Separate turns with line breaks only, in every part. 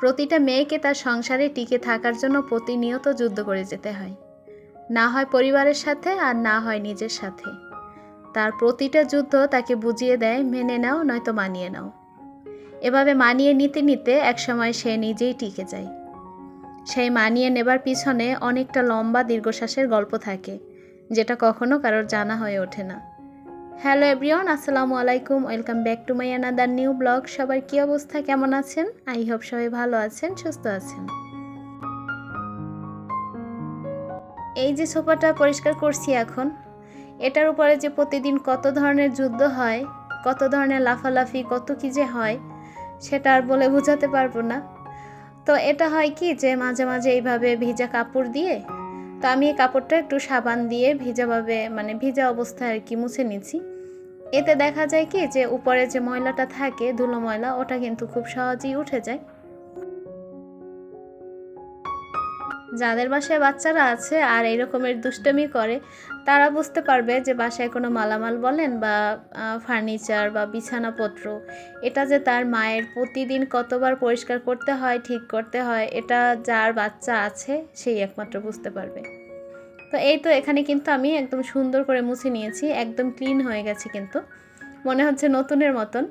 প্রতিটা মেয়েকে তার সংসারে টিকে থাকার জন্য প্রতিনিয়ত যুদ্ধ করে যেতে হয়। না হয় পরিবারের সাথে আর না হয় নিজের সাথে। তার প্রতিটা যুদ্ধ তাকে বুঝিয়ে দেয়, মেনে নাও, নয়তো মানিয়ে নাও। এভাবে মানিয়ে নিতে নিতে একসময় সে নিজেই টিকে যায়। সেই মানিয়ে নেবার পিছনে অনেকটা লম্বা দীর্ঘশ্বাসের গল্প থাকে, যেটা কখনো কারোর জানা হয়ে ওঠে না। হ্যালো এভরিওয়ান, আসসালামু আলাইকুম। Welcome back to my another new blog. সবার কী অবস্থা, কেমন আছেন? আই হোপ সবাই ভালো আছেন, সুস্থ আছেন। এই যে সোফাটা পরিষ্কার করছি এখন, এটার উপরে যে প্রতিদিন কত ধরনের যুদ্ধ হয়, কত ধরনের লাফালাফি, কত কী যে হয়, সেটা আর বলে বোঝাতে পারব না। তো এটা হয় কি যে মাঝে মাঝে এইভাবে ভিজা কাপড় দিয়ে, তো আমি এই কাপড়টা একটু সাবান দিয়ে ভিজাভাবে মানে ভিজা অবস্থায় আর কি মুছে নিচ্ছি। এতে দেখা যায় কি যে উপরে যে ময়লাটা থাকে, ধুলো ময়লা, ওটা কিন্তু খুব সহজেই উঠে যায়। যাদের বাসায় বাচ্চারা আছে আর এই রকমের দুষ্টমি করে, তারা বুঝতে পারবে যে বাসায় কোনো মালামাল বলেন বা ফার্নিচার বা বিছানাপত্র, এটা যে তার মায়ের প্রতিদিন কতবার পরিষ্কার করতে হয়, ঠিক করতে হয়, এটা যার বাচ্চা আছে, সেই একমাত্র বুঝতে পারবে। তো এই তো এখানে কিন্তু আমি একদম সুন্দর করে মুছে নিয়েছি, একদম ক্লিন হয়ে গেছে কিন্তু। মনে হচ্ছে নতুনের মতন।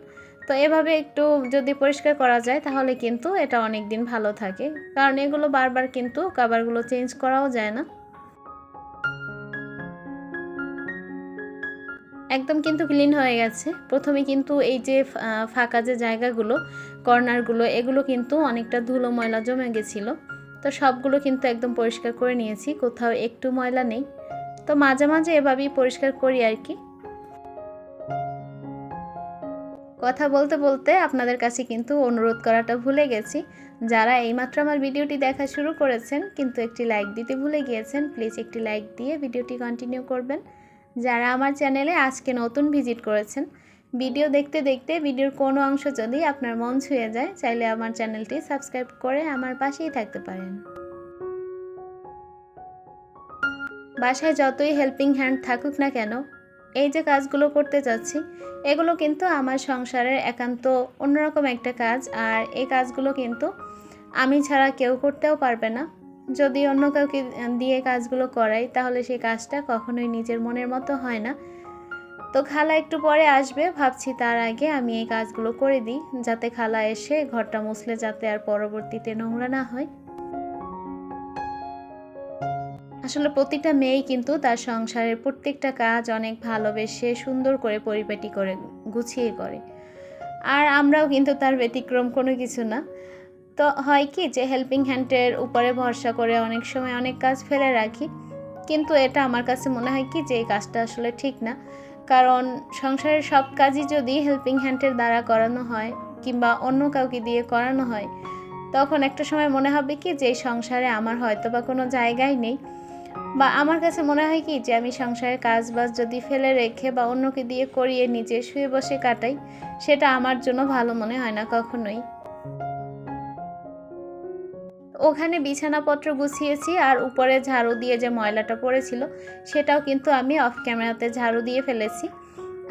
তো এভাবে একটু যদি পরিষ্কার করা যায় তাহলে কিন্তু এটা অনেক দিন ভালো থাকে। কারণ এগুলো বারবার কিন্তু কাবারগুলো চেঞ্জ করাও যায় না। একদম কিন্তু ক্লিন হয়ে গেছে। প্রথমে কিন্তু এই যে ফাঁকা যে জায়গাগুলো কর্নারগুলো এগুলো কিন্তু অনেকটা ধুলো ময়লা জমে গেছিল। তো সবগুলো কিন্তু একদম পরিষ্কার করে নিয়েছি, কোথাও একটু ময়লা নেই। তো মাঝে মাঝে এভাবেই পরিষ্কার করি আর কি। কথা বলতে বলতে আপনাদের কাছে কিন্তু অনুরোধ করাটা ভুলে গেছি। যারা এইমাত্র আমার ভিডিওটি দেখা শুরু করেছেন, কিন্তু একটি লাইক দিতে ভুলে গিয়েছেন, প্লিজ একটি লাইক দিয়ে ভিডিওটি কন্টিনিউ করবেন। যারা আমার চ্যানেলে আজকে নতুন ভিজিট করেছেন ভিডিও দেখতে দেখতে ভিডিওর কোনো অংশ যদি আপনার মন ছুঁয়ে যায়, চাইলে আমার চ্যানেলটি সাবস্ক্রাইব করে আমার পাশেই থাকতে পারেন। বাসায় যতই হেল্পিং হ্যান্ড থাকুক না কেন, এই যে কাজগুলো করতে যাচ্ছি, এগুলো কিন্তু আমার সংসারের একান্ত অন্যরকম একটা কাজ আর এই কাজগুলো কিন্তু আমি ছাড়া কেউ করতেও পারবে না। যদি অন্য কাউকে দিয়ে কাজগুলো করাই, তাহলে সেই কাজটা কখনোই নিজের মনের মতো হয় না। তো খালা একটু পরে আসবে। ভাবছি তার আগে আমি এই কাজগুলো করে দিই, যাতে খালা এসে ঘরটা মুছলে যাতে আর পরবর্তীতে নোংরা না হয়। আসলে প্রতিটা মেয়েই কিন্তু তার সংসারের প্রত্যেকটা কাজ অনেক ভালোবেসে সুন্দর করে পরিপাটি করে, গুছিয়ে করে। আর আমরাও কিন্তু তার ব্যতিক্রম কোনো কিছু না। তো হয় কি যে হেল্পিং হ্যান্ডের উপরে ভরসা করে অনেক সময় অনেক কাজ ফেলে রাখি। কিন্তু এটা আমার কাছে মনে হয় কি যে এই কাজটা আসলে ঠিক না। কারণ সংসারের সব কাজই যদি হেল্পিং হ্যান্ডের দ্বারা করানো হয় কিংবা অন্য কাউকে দিয়ে করানো হয়, তখন একটা সময় মনে হবে কি যে সংসারে আমার হয়তো বা কোনো জায়গাই নেই। বা আমার কাছে মনে হয় কি যে আমি সংসারের কাজ বাজ যদি ফেলে রেখে বা অন্যকে দিয়ে করিয়ে নিজে শুয়ে বসে কাটাই, সেটা আমার জন্য ভালো মনে হয় না কখনোই। ওখানে বিছানাপত্র গুছিয়েছি আর উপরে ঝাড়ু দিয়ে যে ময়লাটা পড়েছিল, সেটাও কিন্তু আমি অফ ক্যামেরাতে ঝাড়ু দিয়ে ফেলেছি।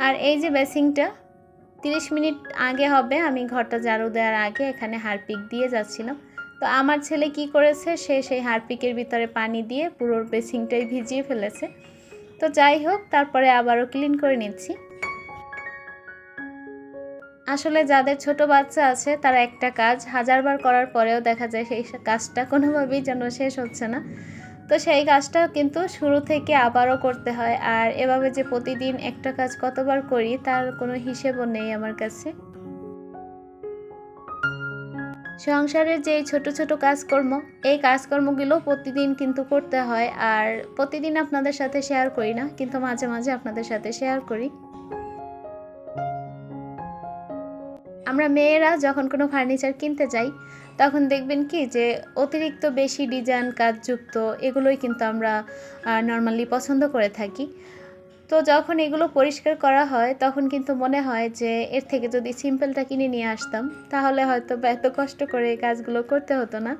আর এই যে বেসিংটা, তিরিশ মিনিট আগে হবে, আমি ঘরটা ঝাড়ু দেওয়ার আগে এখানে হারপিক দিয়ে যাচ্ছিলাম। তো আমার ছেলে কি করেছে, সে সেই হারপিকের ভিতরে পানি দিয়ে পুরো বেসিংটাই ভিজিয়ে ফেলেছে। তো যাই হোক, তারপরে আবারও ক্লিন করে নিচ্ছি। আসলে যাদের ছোট বাচ্চা আছে, তারা একটা কাজ হাজারবার করার পরেও দেখা যায় সেই কাজটা কোনোভাবেই যেন শেষ হচ্ছে না। তো সেই কাজটা কিন্তু শুরু থেকে আবারও করতে হয়। আর এভাবে যে প্রতিদিন একটা কাজ কতবার করি, তার কোনো হিসেবও নেই আমার কাছে। সংসারের যে ছোট ছোট কাজকর্ম, এই কাজকর্মগুলো প্রতিদিন কিন্তু করতে হয়। আর প্রতিদিন আপনাদের সাথে শেয়ার করি না, কিন্তু মাঝে মাঝে আপনাদের সাথে শেয়ার করি। আমরা মেয়েরা যখন কোনো ফার্নিচার কিনতে যাই, তখন দেখবেন কি যে অতিরিক্ত বেশি ডিজাইন কাজযুক্ত এগুলোই কিন্তু আমরা নর্মালি পছন্দ করে থাকি। তো যখন এগুলো পরিষ্কার করা হয়, তখন কিন্তু মনে হয় যে এর থেকে যদি সিম্পলটা কিনে নিয়ে আসতাম, তাহলে হয়তো এত কষ্ট করে কাজগুলো করতে হতো না।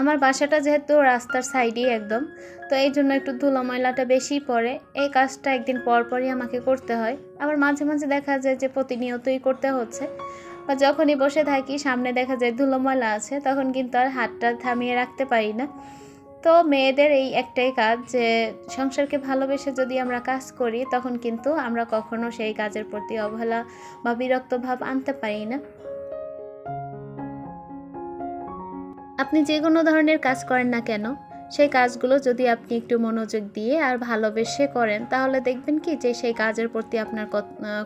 আমার বাসাটা যেহেতু রাস্তার সাইডেই একদম, তো এই জন্য একটু ধুলো ময়লাটা বেশি পড়ে। এই কাজটা একদিন পর পরই আমাকে করতে হয়। আবার মাঝে মাঝে দেখা যায় যে প্রতিনিয়তই করতে হচ্ছে। বা যখনই বসে থাকি, সামনে দেখা যায় ধুলো ময়লা আছে, তখন কিন্তু আর হাতটা থামিয়ে রাখতে পারি না। তো মেয়েদের এই একটাই কাজ যে, সংসারকে ভালোবেসে যদি আমরা কাজ করি, তখন কিন্তু আমরা কখনো সেই কাজের প্রতি অবহেলা বা বিরক্ত ভাব আনতে পারি না। আপনি যে কোনো ধরনের কাজ করেন না কেন সেই কাজগুলো যদি আপনি একটু মনোযোগ দিয়ে আর ভালোবেসে করেন, তাহলে দেখবেন কি যে সেই কাজের প্রতি আপনার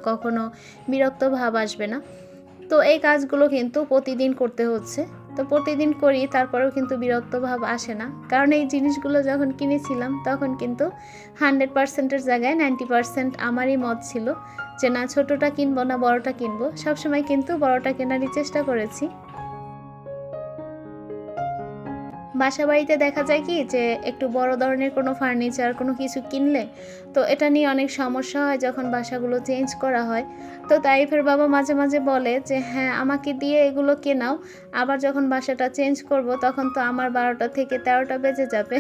কখনো বিরক্ত ভাব আসবে না। তো এই কাজগুলো কিন্তু প্রতিদিন করতে হচ্ছে। তো প্রতিদিন করি, তারপরেও কিন্তু বিরক্ত ভাব আসে না। কারণ এই জিনিসগুলো যখন কিনেছিলাম, তখন কিন্তু হান্ড্রেড পার্সেন্টের জায়গায় নাইনটি পার্সেন্ট আমারই মত ছিল যে, না, ছোটোটা কিনবো, না বড়টা কিনবো। সবসময় কিন্তু বড়টা কেনারই চেষ্টা করেছি। বাসা বাড়িতে দেখা যায় কি যে একটু বড় ধরনের কোনো ফার্নিচার, কোনো কিছু কিনলে তো এটা নিয়ে অনেক সমস্যা হয় যখন বাসাগুলো চেঞ্জ করা হয়। তো তাইফের বাবা মাঝে মাঝে বলে যে হ্যাঁ আমাকে দিয়ে এগুলো কেনাও। আবার যখন বাসাটা চেঞ্জ করব তখন তো আমার বারোটা থেকে তেরোটা বেজে যাবে।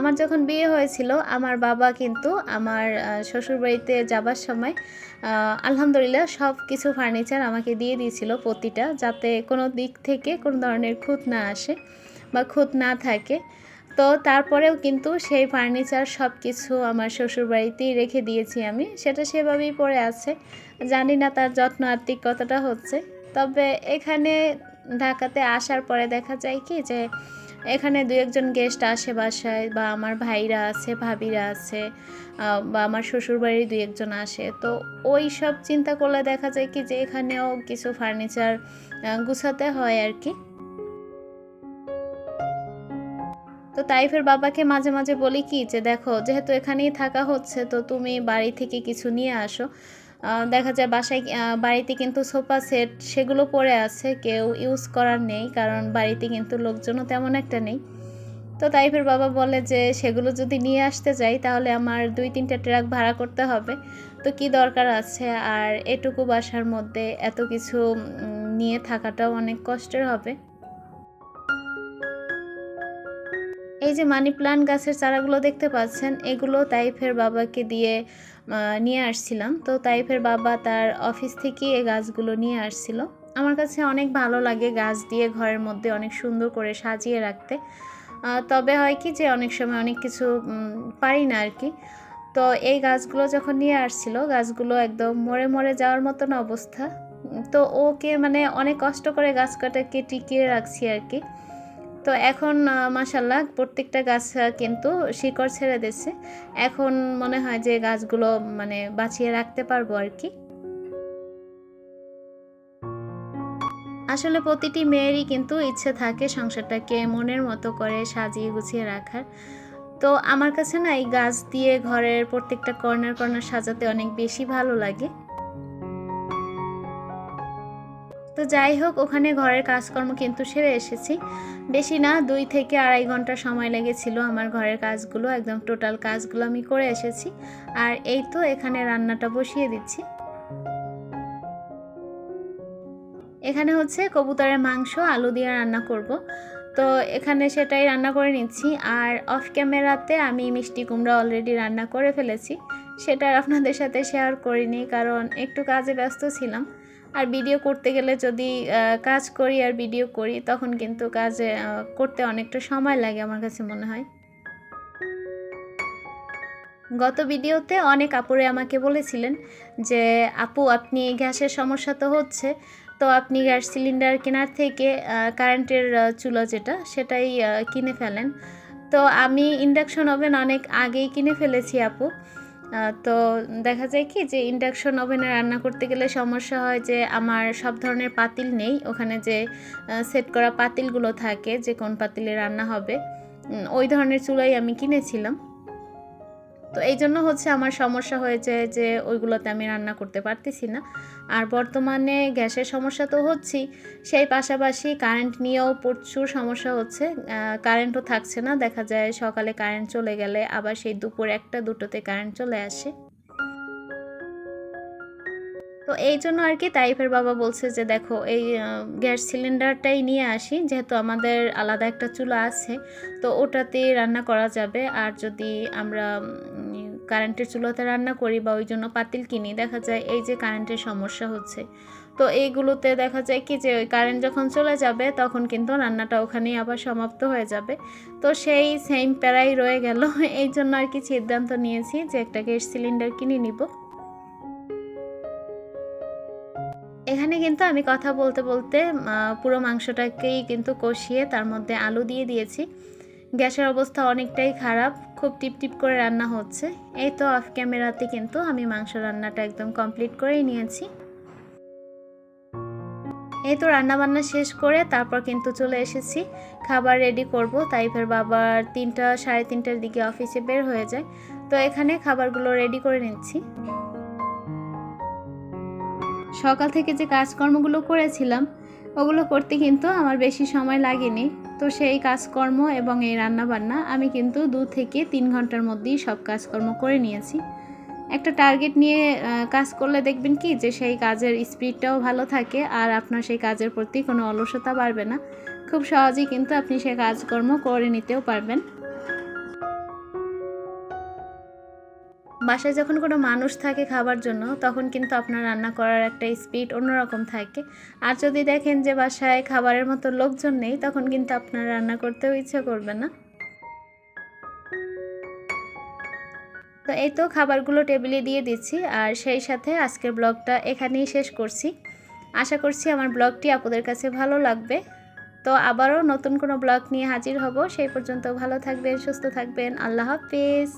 আমার যখন বিয়ে হয়েছিল, আমার বাবা কিন্তু আমার শ্বশুরবাড়িতে যাবার সময় আলহামদুলিল্লাহ সব কিছু ফার্নিচার আমাকে দিয়ে দিয়েছিল প্রতিটা, যাতে কোনো দিক থেকে কোনো ধরনের খুঁত না আসে বা খুঁত না থাকে। তো তারপরেও কিন্তু সেই ফার্নিচার সব কিছু আমার শ্বশুরবাড়িতেই রেখে দিয়েছি আমি। সেটা সেভাবেই পড়ে আছে। জানি না তার যত্ন আত্মিক কতটা হচ্ছে। তবে এখানে ঢাকাতে আসার পরে দেখা যায় কি যে এখানে দু একজন গেস্ট আসে বাসায়, বা আমার ভাইরা আছে, ভাবিরা আছে বা আমার শ্বশুরবাড়ির দু একজন আসে। তো ওই সব চিন্তা করলে দেখা যায় কি যে এখানেও কিছু ফার্নিচার গুছাতে হয় আর কি। তো তাইফের বাবাকে মাঝে মাঝে বলি কি যে, দেখো, যেহেতু এখানেই থাকা হচ্ছে, তো তুমি বাড়ি থেকে কিছু নিয়ে আসো। দেখা যায় বাসায় বাড়িতে কিন্তু সোফা সেট সেগুলো পড়ে আছে, কেউ ইউজ করার নেই, কারণ বাড়িতে কিন্তু লোকজনও তেমন একটা নেই। তো তাইফের বাবা বলে যে, সেগুলো যদি নিয়ে আসতে যাই, তাহলে আমার দুই তিনটা ট্রাক ভাড়া করতে হবে। তো কি দরকার আছে? আর এটুকু বাসার মধ্যে এত কিছু নিয়ে থাকাটাও অনেক কষ্টের হবে। এই যে মানি প্লান্ট গাছের চারাগুলো দেখতে পাচ্ছেন, এগুলো তাইফের বাবাকে দিয়ে নিয়ে আসছিলাম। তো তাইফের বাবা তার অফিস থেকে এই গাছগুলো নিয়ে আসছিল। আমার কাছে অনেক ভালো লাগে গাছ দিয়ে ঘরের মধ্যে অনেক সুন্দর করে সাজিয়ে রাখতে। তবে হয় কি যে অনেক সময় অনেক কিছু পারি না আর কি তো এই গাছগুলো যখন নিয়ে আসছিল, গাছগুলো একদম মরে মরে যাওয়ার মতন অবস্থা। তো ওকে মানে অনেক কষ্ট করে গাছ কাটাকে টিকিয়ে রাখছি আর কি তো এখন মাসাল্লাহ প্রত্যেকটা গাছ কিন্তু শিকড় ছেড়ে দিচ্ছে এখন মনে হয় যে গাছগুলো মানে বাঁচিয়ে রাখতে পারব আর কি। আসলে প্রতিটি মেয়েরই কিন্তু ইচ্ছে থাকে সংসারটাকে মনের মতো করে সাজিয়ে গুছিয়ে রাখার। তো আমার কাছে না এই গাছ দিয়ে ঘরের প্রত্যেকটা কর্নার কর্নার সাজাতে অনেক বেশি ভালো লাগে। তো যাই হোক, ওখানে ঘরের কাজকর্ম কিন্তু সেরে এসেছি। বেশি না, দুই থেকে আড়াই ঘণ্টা সময় লেগেছিল আমার ঘরের কাজগুলো, একদম টোটাল কাজগুলো আমি করে এসেছি। আর এই তো এখানে রান্নাটা বসিয়ে দিচ্ছি। এখানে হচ্ছে কবুতরের মাংস, আলু দিয়ে রান্না করব। তো এখানে সেটাই রান্না করে নিচ্ছি। আর অফ ক্যামেরাতে আমি মিষ্টি কুমড়া অলরেডি রান্না করে ফেলেছি। সেটা আপনাদের সাথে শেয়ার করিনি, কারণ একটু কাজে ব্যস্ত ছিলাম। আর ভিডিও করতে গেলে যদি কাজ করি আর ভিডিও করি, তখন কিন্তু কাজে করতে অনেকটা সময় লাগে আমার কাছে মনে হয়। গত ভিডিওতে অনেক আপুরে আমাকে বলেছিলেন যে, আপু, আপনি গ্যাসের সমস্যা তো হচ্ছে, তো আপনি গ্যাস সিলিন্ডার কেনার থেকে কারেন্টের চুলা যেটা, সেটাই কিনে ফেলেন। তো আমি ইন্ডাকশন ওভেন অনেক আগেই কিনে ফেলেছি, আপু। তো দেখা যায় কি যে ইন্ডাকশন ওভেনে রান্না করতে গেলে সমস্যা হয় যে আমার সব ধরনের পাতিল নেই। ওখানে যে সেট করা পাতিলগুলো থাকে যে কোন পাতিলে রান্না হবে ওই ধরনের চুলাই আমি কিনেছিলাম। তো এই জন্য হচ্ছে আমার সমস্যা হয়েছে যে ওইগুলোতে আমি রান্না করতে পারতেছি না। আর বর্তমানে গ্যাসের সমস্যা তো হচ্ছেই। সেই পাশাপাশি কারেন্ট নিয়েও প্রচুর সমস্যা হচ্ছে। কারেন্টও থাকছে না। দেখা যায় সকালে কারেন্ট চলে গেলে আবার সেই দুপুর একটা দুটোতে কারেন্ট চলে আসে। তো এই জন্য আর কি তাইফের বাবা বলছে যে, দেখো, এই গ্যাস সিলিন্ডারটাই নিয়ে আসি, যেহেতু আমাদের আলাদা একটা চুলা আছে, তো ওটাতে রান্না করা যাবে। আর যদি আমরা কারেন্টের চুলোতে রান্না করি বা ওই জন্য পাতিল কিনি, দেখা যায় এই যে কারেন্টের সমস্যা হচ্ছে। তো এইগুলোতে দেখা যায় কি যে, ওই কারেন্ট যখন চলে যাবে, তখন কিন্তু রান্নাটা ওখানেই আবার সমাপ্ত হয়ে যাবে। তো সেই সেম প্যারাই রয়ে গেল। এই জন্য আর কি সিদ্ধান্ত নিয়েছি যে, একটা গ্যাস সিলিন্ডার কিনে নিব। এখানে কিন্তু আমি কথা বলতে বলতে পুরো মাংসটাকেই কিন্তু কষিয়ে তার মধ্যে আলু দিয়ে দিয়েছি। গ্যাসের অবস্থা অনেকটাই খারাপ, খুব টিপ টিপ করে রান্না হচ্ছে। এই তো অফ ক্যামেরাতে কিন্তু আমি মাংস রান্নাটা একদম কমপ্লিট করেই নিয়েছি। এই তো রান্না বান্না শেষ করে তারপর কিন্তু চলে এসেছি। খাবার রেডি করব তাইফের বাবার তিনটা, সাড়ে তিনটার দিকে অফিসে বের হয়ে যায়। তো এখানে খাবারগুলো রেডি করে নিচ্ছি। সকাল থেকে যে কাজকর্মগুলো করেছিলাম, ওগুলো করতে কিন্তু আমার বেশি সময় লাগেনি। তো সেই কাজকর্ম এবং এই রান্না বান্না আমি কিন্তু দু থেকে তিন ঘণ্টার মধ্যেই সব কাজকর্ম করে নিয়েছি। একটা টার্গেট নিয়ে কাজ করলে দেখবেন কি যে সেই কাজের স্পিডটাও ভালো থাকে আর আপনার সেই কাজের প্রতি কোনো অলসতা বাড়বে না। খুব সহজেই কিন্তু আপনি সেই কাজকর্ম করে নিতেও পারবেন। বাসায় যখন কোনো মানুষ থাকে খাবার জন্য, তখন কিন্তু আপনার রান্না করার একটা স্পিড অন্যরকম থাকে। আর যদি দেখেন যে বাসায় খাবারের মতো লোকজন নেই, তখন কিন্তু আপনার রান্না করতেও ইচ্ছে করবে না। তো এই তো খাবারগুলো টেবিলে দিয়ে দিচ্ছি, আর সেই সাথে আজকের ব্লগটা এখানেই শেষ করছি। আশা করছি আমার ব্লগটি আপনাদের কাছে ভালো লাগবে। তো আবারও নতুন কোনো ব্লগ নিয়ে হাজির হব। সেই পর্যন্ত ভালো থাকবেন, সুস্থ থাকবেন। আল্লাহ হাফিজ।